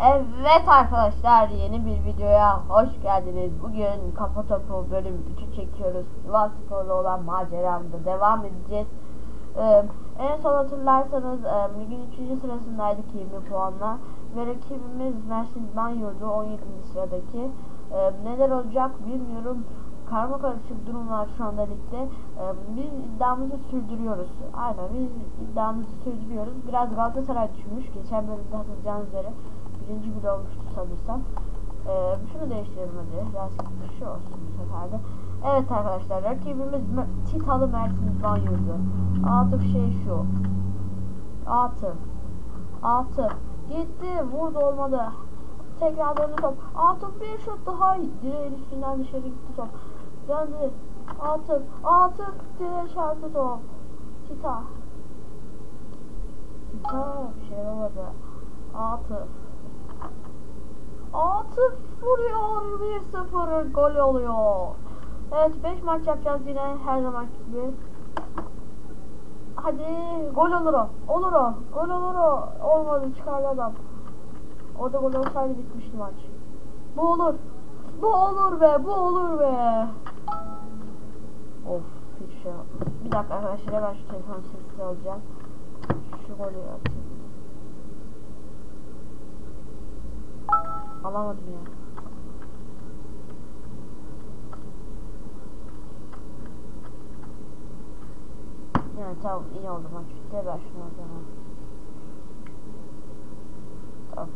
Evet arkadaşlar yeni bir videoya hoş geldiniz. Bugün Kafa Topu bölüm 3'ü çekiyoruz. Sivas Spor'la olan maceramda devam edeceğiz. Ee, en son hatırlarsanız e, ligin 3. sırasındaydık 20 puanla. Ve rakibimiz Mersin Banyurdu 17. sıradaki. Ee, neler olacak bilmiyorum. Karma karışık durumlar şu anda ligde. Ee, biz iddiamızı sürdürüyoruz. Aynen biz iddiamızı sürdürüyoruz. Biraz Galatasaray düşmüş. Geçen bölümde hatırlayacağınız üzere birinci bile olmuştu sanırsam. Ee, şunu değiştirelim hadi. Biraz şu olsun bu sefer de. Evet arkadaşlar rakibimiz Titalı Mersin Banyurdu. Atıf şey şu. Atıf. Atıf. Gitti. Vurdu olmadı. Tekrar döndü top. Atıf bir şut daha. Direğin üstünden dışarı gitti top. Döndü. Atıf. Atıf. Direğe çarptı top. Tita. Tita. Bir şey olmadı. Atıf. Atıf vuruyor 1-0 gol oluyor. Evet 5 maç yapacağız yine her zaman gibi. Hadi gol olur o. Olur o. Gol olur o. Olmadı çıkardı adam. Orada gol olsaydı bitmişti maç. Bu olur. Bu olur be. Bu olur be. Of hiç şey yapmadım. Bir dakika arkadaşlar hemen şu telefonu sessiz alacağım. Şu golü atayım. Alamadım ya. Yani tamam iyi oldu maç bitti. Ver şunu o zaman. Tamam.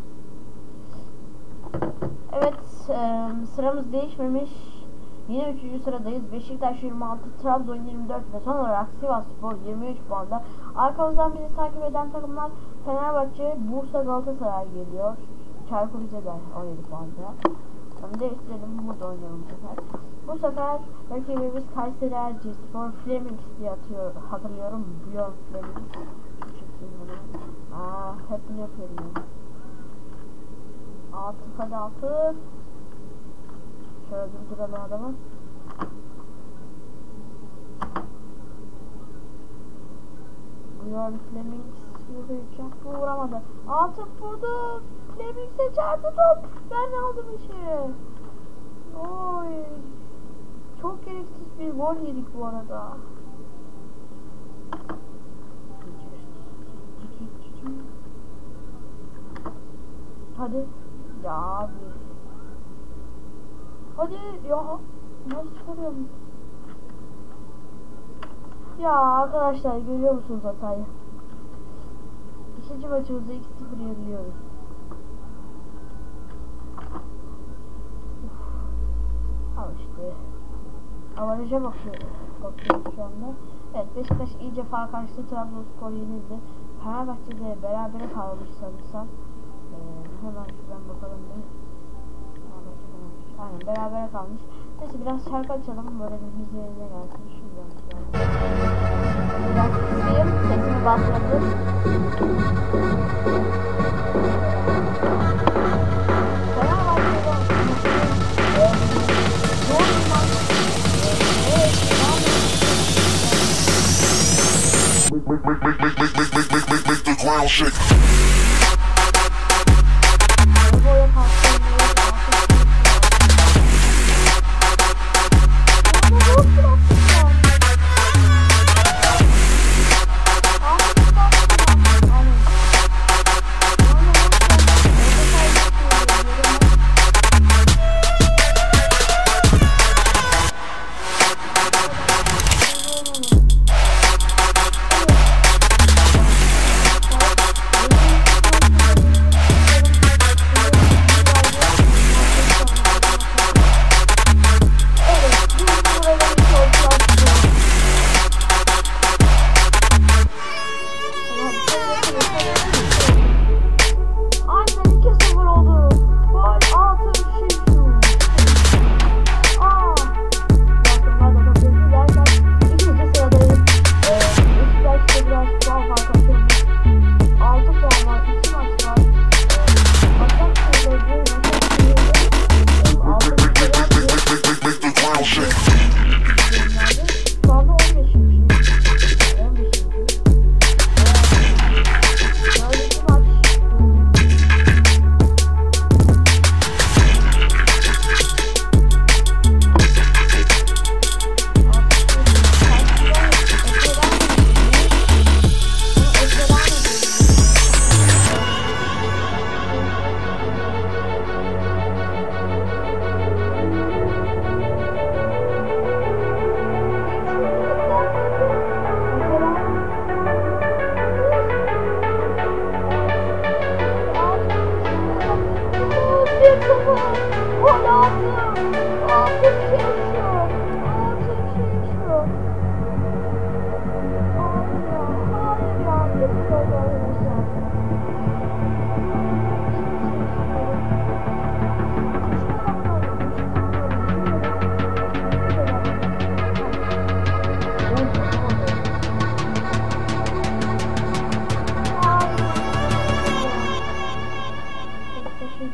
Evet e, sıramız değişmemiş. Yine 3. sıradayız. Beşiktaş 26, Trabzon 24 ve son olarak Sivas Spor 23 puanda. Arkamızdan bizi takip eden takımlar Fenerbahçe, Bursa, Galatasaray geliyor. Çaykur Rize'de 17 puanda. Tamam değiştirelim. Burada oynayalım bu sefer. Bu sefer rakibimiz Kayseri Erciyesspor Flemings diye atıyor, hatırlıyorum. Björn Flemings. Aa, hep bunu yapıyorum ya. Atıf hadi Atıf. Şöyle durduralım adamı. Björn Flemings vuracak mı vuramadı. Atıf vurdu. Flemings'e çarptı top. Ben aldım işi. Oy. Çok gereksiz bir gol yedik bu arada. Hadi. Ya abi. Hadi ya. Nasıl çıkarıyorum? Ya arkadaşlar görüyor musunuz hatayı? İkinci maçımızda 2-0 yeniliyoruz. Al işte. Avaraja bakıyoruz. Bakıyoruz şu anda. Evet Beşiktaş iyice fark açtı. Trabzonspor yenildi. Fenerbahçe de berabere kalmış sanırsam. Hemen şuradan bakalım bir. Aynen berabere kalmış. Neyse biraz şarkı açalım. Böyle bir müziğine gelsin. Şuradan. Biraz kısayım. Sesimi bastırdım. Make, make, make, make, make, make, make, make, make, make the ground shake.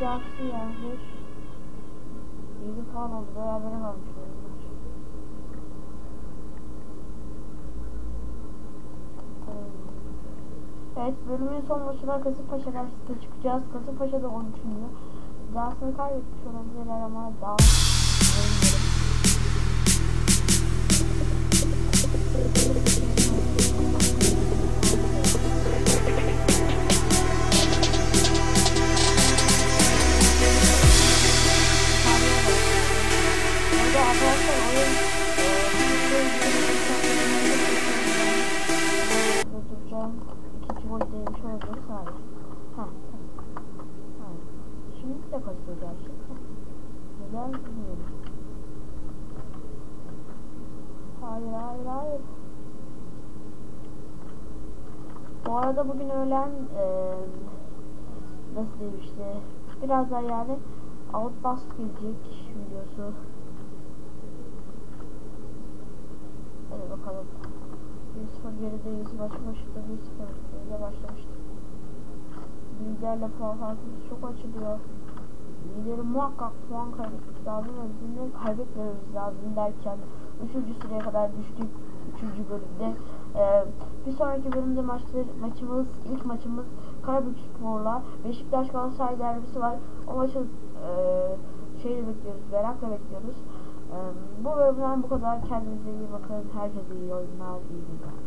15 20 falan oldu. Berabere kalmış bölümler. Evet bölümün son maçına Kasımpaşa karşısında çıkacağız. Kasımpaşa'da 13. Dahasını kaybetmiş olabilirler ama daha Demiş olabilir hayır. Ha, tamam. Hayır. Şimdi de kasıyor gerçekten. Neden bilmiyorum. Hayır hayır hayır. Bu arada bugün öğlen eee nasıl diyeyim işte biraz daha yani Outlast gelecek videosu. Hadi bakalım. 1-0 gerideyiz. Maç başında 1-0 ile başlamıştık. Liderle puan farkımız çok açılıyor. Lideri muhakkak puan kaybetmek lazım ve bizim de kaybetmememiz lazım derken 3. sıraya kadar düştük 3. bölümde. Ee, bir sonraki bölümde maçlar, maçımız, ilk maçımız Karabük Spor'la Beşiktaş Galatasaray derbisi var. O maçın e, şeyi bekliyoruz, merakla bekliyoruz. Ee, bu bölümden bu kadar. Kendinize iyi bakın. Herkese iyi oyunlar, iyi günler.